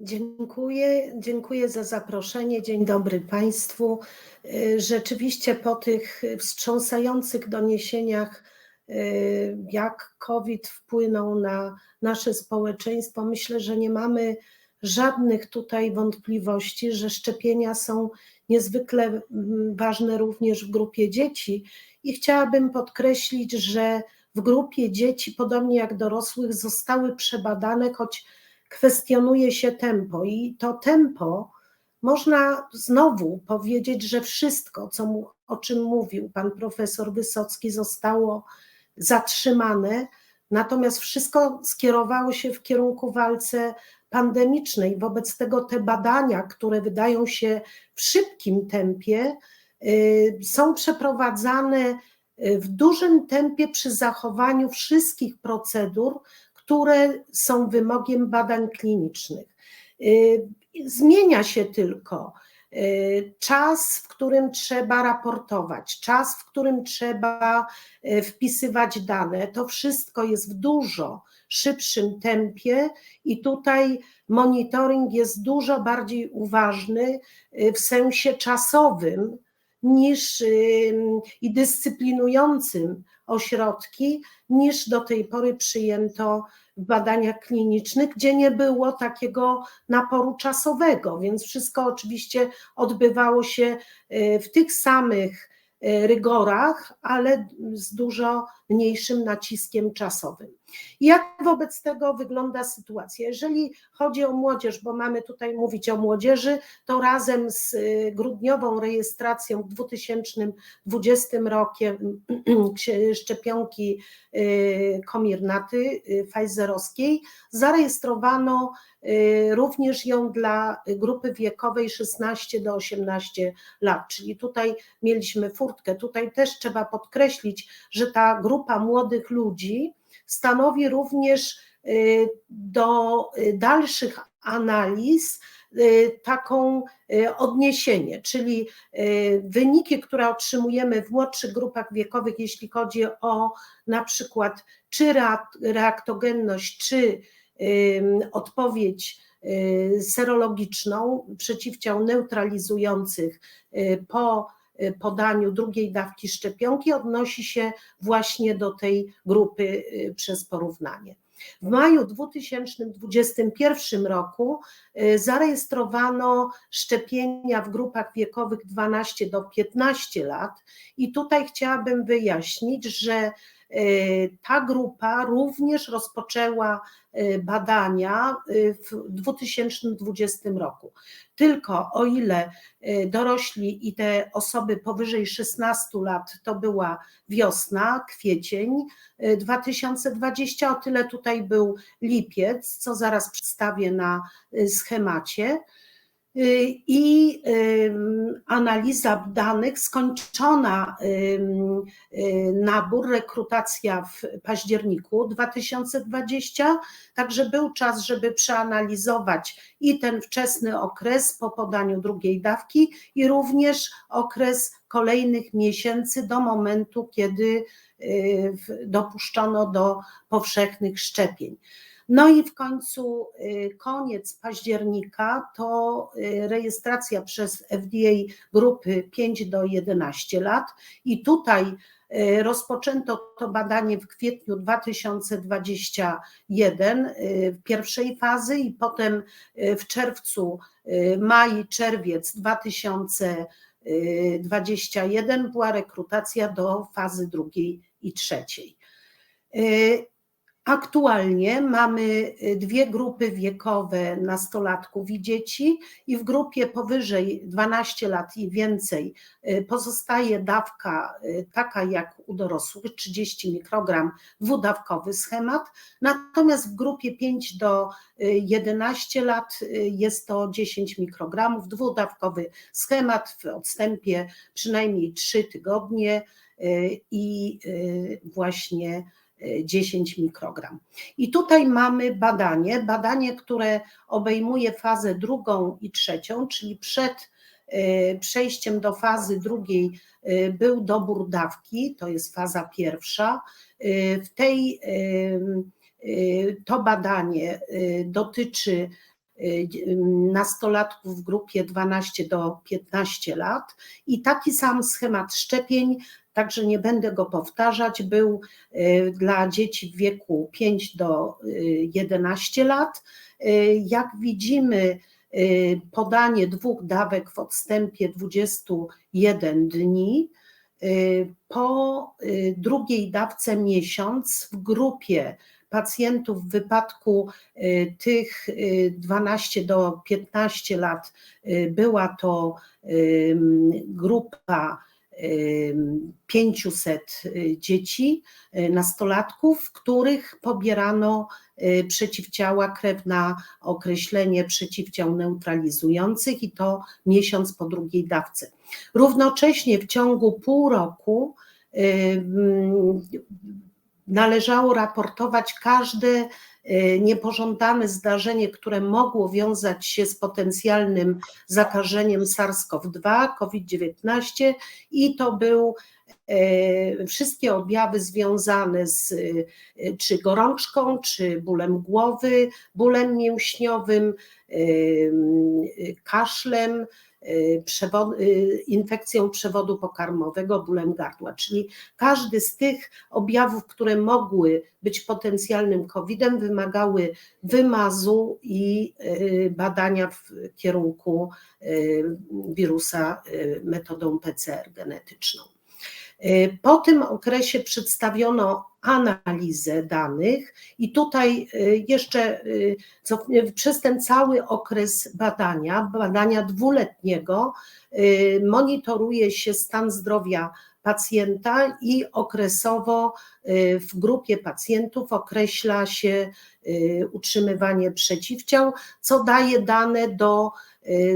Dziękuję, dziękuję za zaproszenie. Dzień dobry Państwu. Y, rzeczywiście po tych wstrząsających doniesieniach, y, jak COVID wpłynął na nasze społeczeństwo, myślę, że nie mamy żadnych tutaj wątpliwości, że szczepienia są niezwykle ważne również w grupie dzieci. I chciałabym podkreślić, że w grupie dzieci, podobnie jak dorosłych, zostały przebadane, choć kwestionuje się tempo i to tempo można znowu powiedzieć, że wszystko, co mu, o czym mówił pan profesor Wysocki, zostało zatrzymane, natomiast wszystko skierowało się w kierunku walce pandemicznej. Wobec tego te badania, które wydają się w szybkim tempie, y, są przeprowadzane y, w dużym tempie przy zachowaniu wszystkich procedur, które są wymogiem badań klinicznych. Y, zmienia się tylko y, czas, w którym trzeba raportować, czas, w którym trzeba y, wpisywać dane. To wszystko jest w dużo szybszym tempie i tutaj monitoring jest dużo bardziej uważny w sensie czasowym niż i dyscyplinującym ośrodki, niż do tej pory przyjęto w badaniach klinicznych, gdzie nie było takiego naporu czasowego, więc wszystko oczywiście odbywało się e, w tych samych e, rygorach, ale z dużo mniejszym naciskiem czasowym. Jak wobec tego wygląda sytuacja? Jeżeli chodzi o młodzież, bo mamy tutaj mówić o młodzieży, to razem z y, grudniową rejestracją w 2020 rokiem szczepionki y, komirnaty y, Pfizerowskiej zarejestrowano również ją dla grupy wiekowej 16 do 18 lat, czyli tutaj mieliśmy furtkę. Tutaj też trzeba podkreślić, że ta grupa młodych ludzi, stanowi również y, do y, dalszych analiz y, taką odniesienie, czyli wyniki, które otrzymujemy w młodszych grupach wiekowych, jeśli chodzi o na przykład czy reaktogenność, czy odpowiedź serologiczną przeciwciał neutralizujących po Y, podaniu drugiej dawki szczepionki odnosi się właśnie do tej grupy y, przez porównanie. W maju 2021 roku y, zarejestrowano szczepienia w grupach wiekowych 12 do 15 lat i tutaj chciałabym wyjaśnić, że ta grupa również rozpoczęła badania w 2020 roku. Tylko o ile dorośli i te osoby powyżej 16 lat to była wiosna, kwiecień 2020, o tyle tutaj był lipiec, co zaraz przedstawię na schemacie. Y, i analiza danych, skończona y, nabór, rekrutacja w październiku 2020, także był czas, żeby przeanalizować i ten wczesny okres po podaniu drugiej dawki i również okres kolejnych miesięcy do momentu, kiedy y, dopuszczono do powszechnych szczepień. No i w końcu y, koniec października to y, rejestracja przez FDA grupy 5 do 11 lat i tutaj y, rozpoczęto to badanie w kwietniu 2021 w pierwszej fazy i potem w czerwcu, maj, czerwiec 2021 była rekrutacja do fazy drugiej i trzeciej. Aktualnie mamy y, dwie grupy wiekowe nastolatków i dzieci, i w grupie powyżej 12 lat i więcej y, pozostaje dawka y, taka jak u dorosłych 30 mikrogram dwudawkowy schemat, natomiast w grupie 5 do 11 lat jest to 10 mikrogramów dwudawkowy schemat w odstępie przynajmniej 3 tygodnie i właśnie 10 mikrogram. I tutaj mamy badanie, badanie, które obejmuje fazę drugą i trzecią, czyli przed e, przejściem do fazy drugiej e, był dobór dawki, to jest faza pierwsza. E, w tej to badanie dotyczy nastolatków w grupie 12 do 15 lat i taki sam schemat szczepień także nie będę go powtarzać, był dla dzieci w wieku 5 do 11 lat. Jak widzimy, podanie dwóch dawek w odstępie 21 dni. Po drugiej dawce miesiąc w grupie pacjentów w wypadku tych 12 do 15 lat była to grupa 500 dzieci, nastolatków, których pobierano przeciwciała, krew na określenie przeciwciał neutralizujących i to miesiąc po drugiej dawce. Równocześnie w ciągu pół roku należało raportować każde niepożądane zdarzenie, które mogło wiązać się z potencjalnym zakażeniem SARS-CoV-2, COVID-19 i to był wszystkie objawy związane z czy gorączką, czy bólem głowy, bólem mięśniowym, kaszlem, infekcją przewodu pokarmowego, bólem gardła, czyli każdy z tych objawów, które mogły być potencjalnym COVID-em, wymagały wymazu i badania w kierunku wirusa metodą PCR genetyczną. Po tym okresie przedstawiono analizę danych i tutaj jeszcze przez ten cały okres badania, badania dwuletniego, monitoruje się stan zdrowia pacjenta i okresowo w grupie pacjentów określa się utrzymywanie przeciwciał, co daje dane do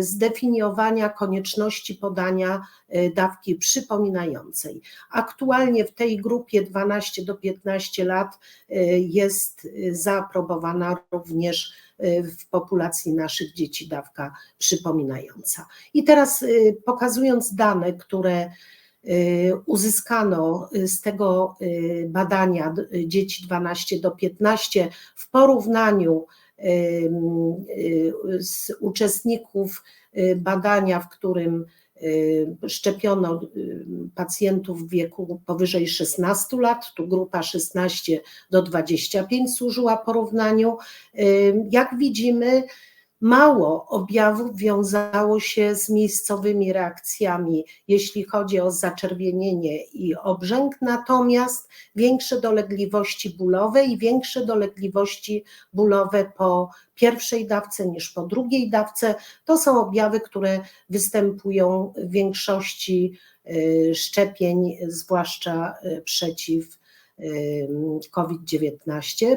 zdefiniowania konieczności podania dawki przypominającej. Aktualnie w tej grupie 12 do 15 lat jest zaaprobowana również w populacji naszych dzieci dawka przypominająca. I teraz pokazując dane, które uzyskano z tego badania dzieci 12 do 15 w porównaniu z uczestników badania, w którym szczepiono pacjentów w wieku powyżej 16 lat, tu grupa 16 do 25 służyła porównaniu. Jak widzimy, Mało objawów wiązało się z miejscowymi reakcjami, jeśli chodzi o zaczerwienienie i obrzęk, natomiast większe dolegliwości bólowe i większe dolegliwości bólowe po pierwszej dawce niż po drugiej dawce to są objawy, które występują w większości y, szczepień, zwłaszcza y, przeciw y, COVID-19.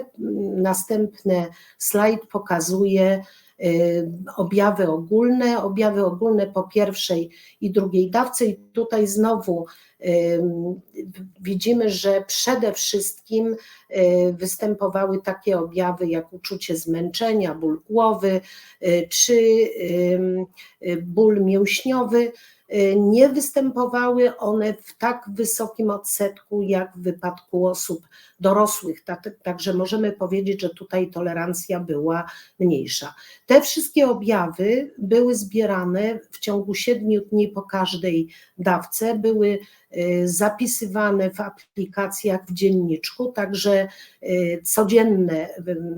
Następny slajd pokazuje, objawy ogólne, objawy ogólne po pierwszej i drugiej dawce. I tutaj znowu y, widzimy, że przede wszystkim y, występowały takie objawy jak uczucie zmęczenia, ból głowy czy ból mięśniowy, Y, nie występowały one w tak wysokim odsetku jak w wypadku osób dorosłych, także możemy powiedzieć, że tutaj tolerancja była mniejsza. Te wszystkie objawy były zbierane w ciągu siedmiu dni po każdej dawce, były y, zapisywane w aplikacjach w dzienniczku, także y, codzienne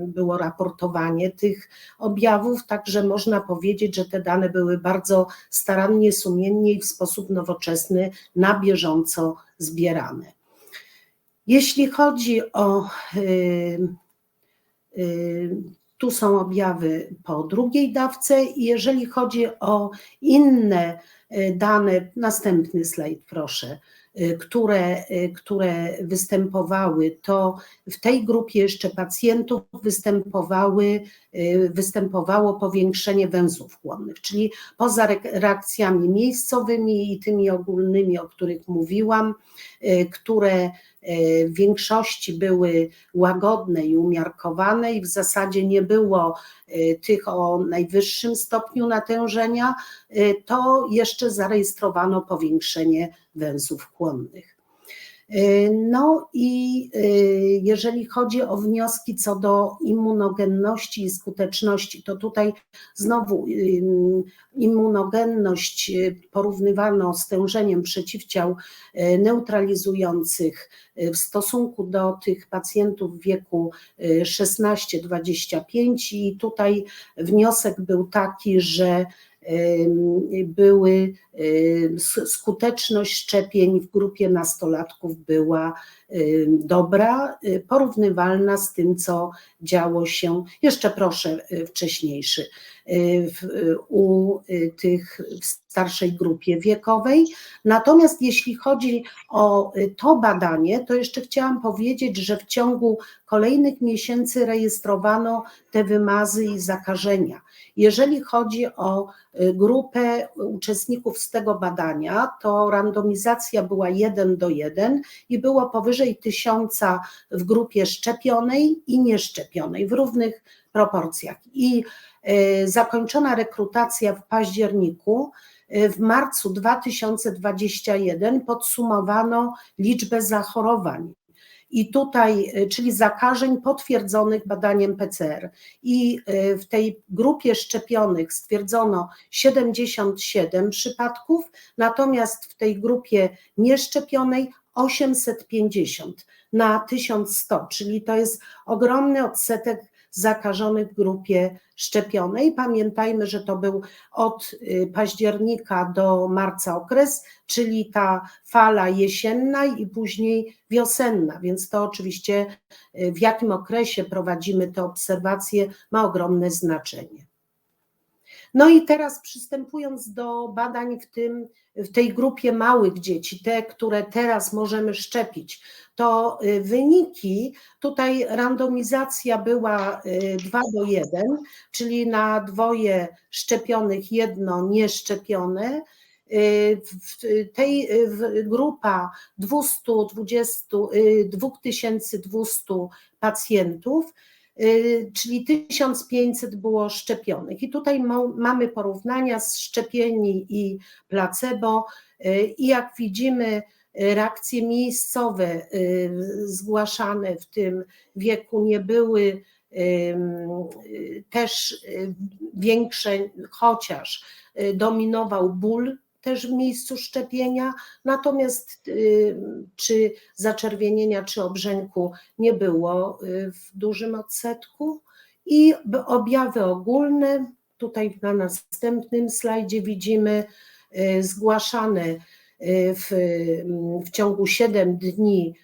było raportowanie tych objawów, także można powiedzieć, że te dane były bardzo starannie, sumiennie i w sposób nowoczesny na bieżąco zbierane. Jeśli chodzi o tu są objawy po drugiej dawce jeżeli chodzi o inne dane, następny slajd proszę, które, e, które występowały, to w tej grupie jeszcze pacjentów występowały, występowało powiększenie węzłów chłonnych, czyli poza reakcjami miejscowymi i tymi ogólnymi, o których mówiłam, które w większości były łagodne i umiarkowane i w zasadzie nie było tych o najwyższym stopniu natężenia, to jeszcze zarejestrowano powiększenie węzłów chłonnych. No i jeżeli chodzi o wnioski co do immunogenności i skuteczności, to tutaj znowu immunogenność porównywano z tężeniem przeciwciał neutralizujących w stosunku do tych pacjentów w wieku 16-25 i tutaj wniosek był taki, że były, skuteczność szczepień w grupie nastolatków była dobra, porównywalna z tym, co działo się, jeszcze proszę wcześniejszy, u tych w starszej grupie wiekowej. Natomiast jeśli chodzi o to badanie, to jeszcze chciałam powiedzieć, że w ciągu kolejnych miesięcy rejestrowano te wymazy i zakażenia. Jeżeli chodzi o grupę uczestników z tego badania, to randomizacja była 1 do 1 i było powyżej tysiąca w grupie szczepionej i nieszczepionej w równych proporcjach. I zakończona rekrutacja w październiku. W marcu 2021 podsumowano liczbę zachorowań i tutaj, czyli zakażeń potwierdzonych badaniem PCR. I w tej grupie szczepionych stwierdzono 77 przypadków, natomiast w tej grupie nieszczepionej 850 na 1100, czyli to jest ogromny odsetek zakażonych w grupie szczepionej. Pamiętajmy, że to był od y, października do marca okres, czyli ta fala jesienna i później wiosenna, więc to oczywiście y, w jakim okresie prowadzimy te obserwacje ma ogromne znaczenie. No i teraz przystępując do badań w, tym, w tej grupie małych dzieci, te, które teraz możemy szczepić, to y, wyniki, tutaj randomizacja była 2 y, do 1, czyli na dwoje szczepionych, jedno nieszczepione. Y, w tej grupa 220, 2200 pacjentów czyli 1500 było szczepionych. I tutaj mamy porównania z szczepieni i placebo. Y, I jak widzimy, reakcje miejscowe y, zgłaszane w tym wieku nie były też większe, chociaż dominował ból też w miejscu szczepienia, natomiast y, czy zaczerwienienia, czy obrzęku nie było y, w dużym odsetku. I objawy ogólne, tutaj na następnym slajdzie widzimy y, zgłaszane w, w ciągu 7 dni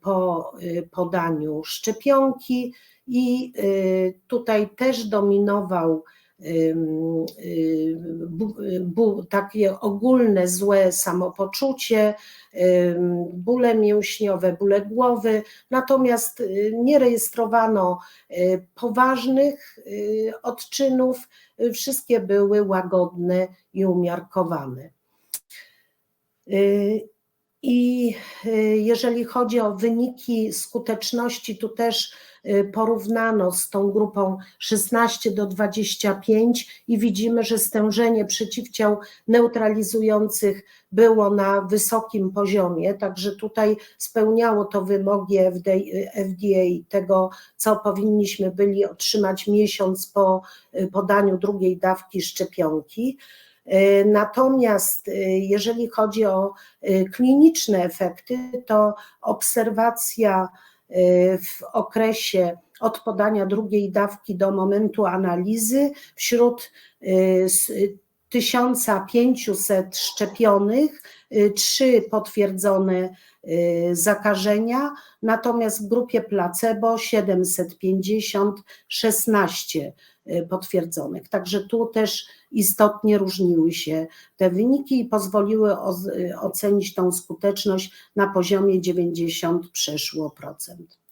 po podaniu szczepionki i tutaj też dominował takie ogólne złe samopoczucie, bóle mięśniowe, bóle głowy, natomiast y, nie rejestrowano y, poważnych y, odczynów, wszystkie były łagodne i umiarkowane. I jeżeli chodzi o wyniki skuteczności, tu też Y, porównano z tą grupą 16 do 25 i widzimy, że stężenie przeciwciał neutralizujących było na wysokim poziomie, także tutaj spełniało to wymogi FDA tego, co powinniśmy byli otrzymać miesiąc po y, podaniu drugiej dawki szczepionki. Y, natomiast jeżeli chodzi o kliniczne efekty, to obserwacja Y, w okresie od podania drugiej dawki do momentu analizy wśród 1500 y, szczepionych, y, trzy potwierdzone zakażenia, natomiast w grupie placebo 750, 16 potwierdzonych. Także tu też istotnie różniły się te wyniki i pozwoliły ocenić tą skuteczność na poziomie 90 przeszło procent.